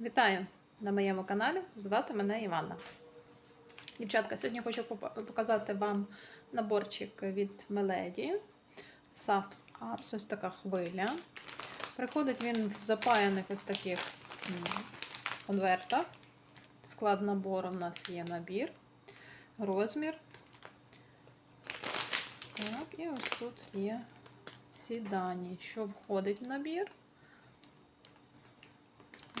Вітаю на моєму каналі. Звати мене Іванна. Дівчатка, сьогодні хочу показати вам наборчик від Меледі. Саф Арс, ось така хвиля. Приходить він в запаяних ось таких конвертах. Склад набору у нас є набір, розмір. Так, і ось тут є всі дані, що входить в набір.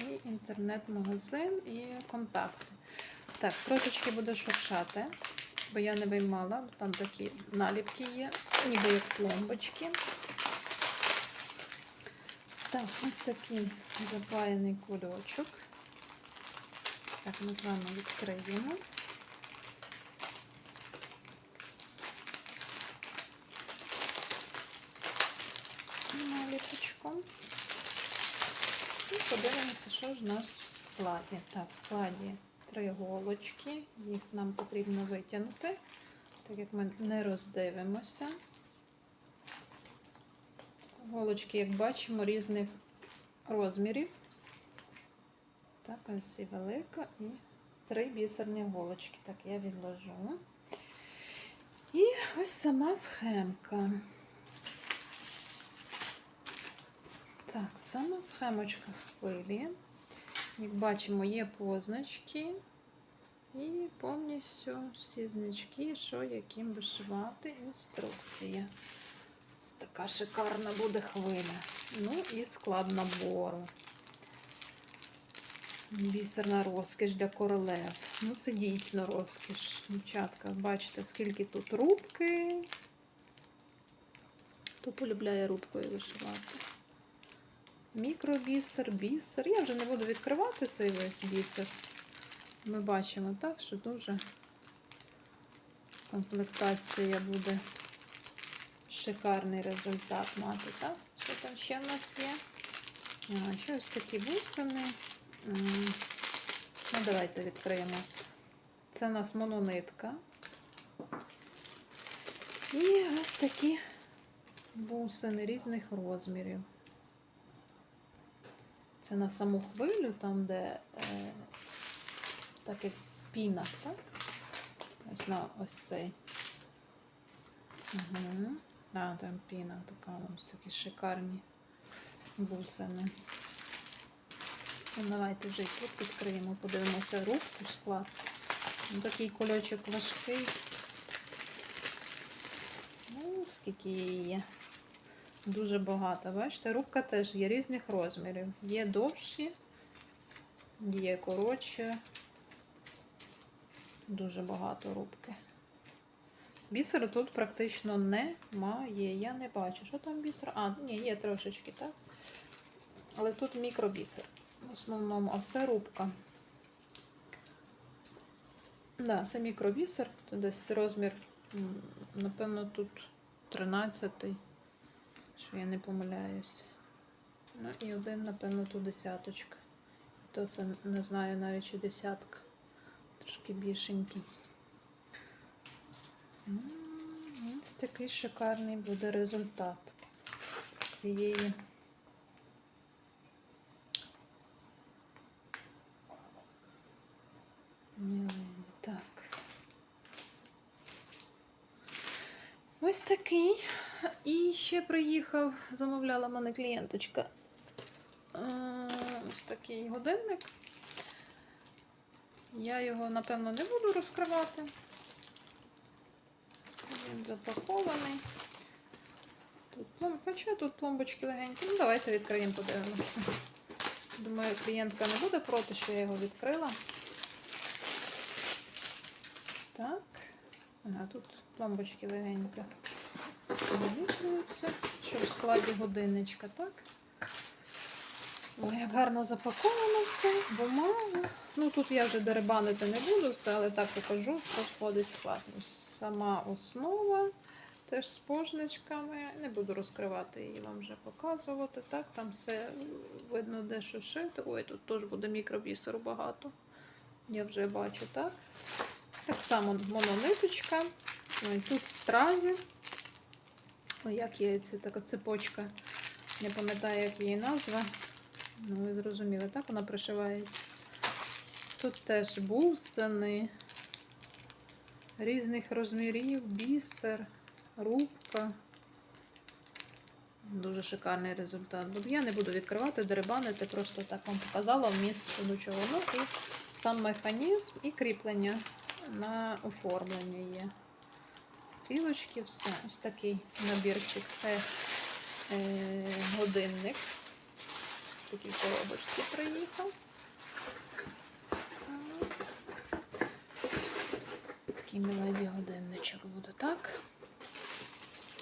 І інтернет-магазин, і контакти. Так, трошечки буду шуршати, бо я не виймала, бо там такі наліпки є, ніби як пломбочки. Так, ось такий запаяний кульочок. Так, ми з вами відкриємо. Наліпочку. І подивимося, що ж у нас в складі. Так, в складі три голочки. Їх нам потрібно витягнути, так як ми не роздивимося. Голочки, як бачимо, різних розмірів. Так, ось і велика, і три бісерні голочки. Так, я відложу. І ось сама схемка. Так, сама схемочка хвилі. Як бачимо, є позначки і повністю всі значки, що яким вишивати, інструкція. Ось така шикарна буде хвиля. Ну і склад набору. Бісерна розкіш для королев. Ну, це дійсно розкіш. Дівчатка, бачите, скільки тут рубки. Хто полюбляє рубкою вишивати? Мікробісер, бісер. Я вже не буду відкривати цей весь бісер. Ми бачимо так, що дуже комплектація буде шикарний результат мати, так? Що там ще в нас є? А, ще ось такі бусини. Ну, давайте відкриємо. Це у нас мононитка. І ось такі бусини різних розмірів. Це на саму хвилю, там, де е, так як так? Ось на ось цей. Угу. А, там піна така, ось такі шикарні бусини. Ну, давайте вже і тут відкриємо, подивимося рубку склад. Ну, такий кольочок важкий. Ну, скільки її є. Дуже багато. Бачите, рубка теж є різних розмірів. Є довші, є коротші. Дуже багато рубки. Бісеру тут практично немає. Я не бачу. Що там бісер? А, ні, є трошечки, так? Але тут мікробісер. В основному, а все рубка. Да, це мікробісер. Це десь розмір, напевно, тут 13 що я не помиляюсь. Ну і один, напевно, тут десяточка. То це не знаю навіть чи десятка. Трошки більшенький. Ось такий шикарний буде результат з цієї. Мілені. Так. Ось такий. І ще приїхав, замовляла мене клієнточка. Е, Ось такий годинник. Я його, напевно, не буду розкривати. Він запакований. Тут плом... Хоча тут пломбочки легенькі. Ну, давайте відкриємо, подивимося. Думаю, клієнтка не буде проти, що я його відкрила. Так. Ага, тут пломбочки легенько завітрюються, що в складі годинничка, так? Ой, як гарно запаковано все, бумага. Ну тут я вже деребанити не буду все, але так покажу, що входить склад. Сама основа теж з позначками. Не буду розкривати її, вам вже показувати. Так, там все видно, де що шити. Ой, тут теж буде мікробісеру багато. Я вже бачу, так? Так само монониточка. Ой, тут стрази. Ой, як є це така цепочка. Не пам'ятаю, як її назва. Ну, ви зрозуміли, так вона пришивається. Тут теж бусини різних розмірів, бісер, рубка. Дуже шикарний результат. Буду- Я не буду відкривати, дерибанити, просто так вам показала вміст що до чого. Ну і сам механізм і кріплення на оформлення є. Стрілочки, все. Ось такий набірчик. Це е, годинник. В такій коробочці приїхав. Такий миледі годинничок буде, так?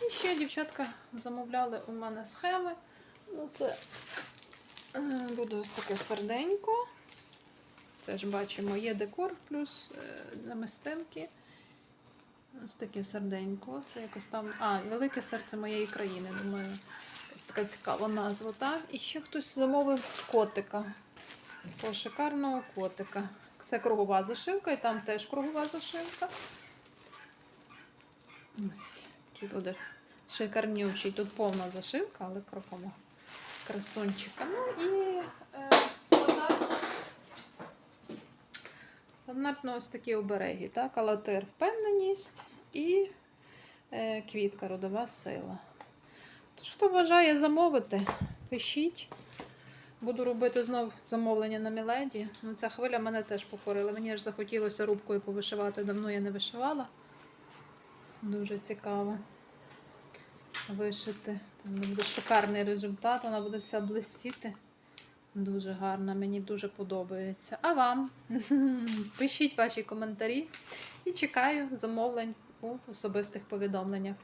І ще дівчатка замовляли у мене схеми. Ну, це е, буде ось таке серденько. Теж бачимо, є декор плюс е, намистинки. Ось таке серденько. Це якось там. А, велике серце моєї країни. Думаю, ось така цікава назва. Так? І ще хтось замовив котика. Такого шикарного котика. Це кругова зашивка, і там теж кругова зашивка. Ось, який буде шикарнючий. Тут повна зашивка, але кругова красунчика. Ну і е, стандартно, стандартно ось такі обереги. Так? Алатир впевненість і е, квітка родова сила. Тож, хто бажає замовити, пишіть. Буду робити знов замовлення на Міледі. Ну, ця хвиля мене теж покорила. Мені аж захотілося рубкою повишивати. Давно я не вишивала. Дуже цікаво вишити. Там буде шикарний результат, вона буде вся блистіти. Дуже гарна, мені дуже подобається. А вам? Пишіть ваші коментарі і чекаю замовлень у особистих повідомленнях.